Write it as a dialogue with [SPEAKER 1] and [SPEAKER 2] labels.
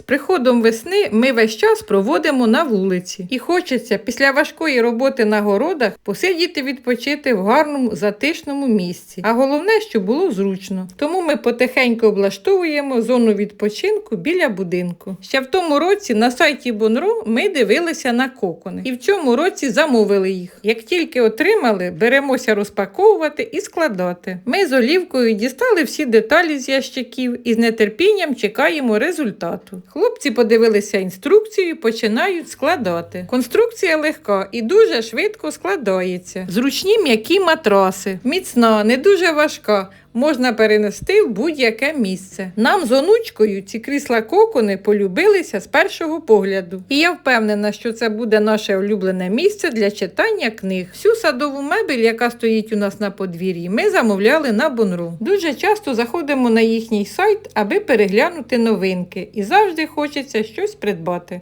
[SPEAKER 1] З приходом весни ми весь час проводимо на вулиці. І хочеться після важкої роботи на городах посидіти відпочити в гарному затишному місці. А головне, щоб було зручно. Тому ми потихеньку облаштовуємо зону відпочинку біля будинку. Ще в тому році на сайті Бонро ми дивилися на кокони. І в цьому році замовили їх. Як тільки отримали, беремося розпаковувати і складати. Ми з олівкою дістали всі деталі з ящиків і з нетерпінням чекаємо результату. Хлопці подивилися інструкцію починають складати. Конструкція легка і дуже швидко складається. Зручні м'які матраси, міцна, не дуже важка. Можна перенести в будь-яке місце. Нам з онучкою ці крісла кокони полюбилися з першого погляду. І я впевнена, що це буде наше улюблене місце для читання книг. Всю садову мебель, яка стоїть у нас на подвір'ї, ми замовляли на Бонру. Дуже часто заходимо на їхній сайт, аби переглянути новинки, і завжди хочеться щось придбати.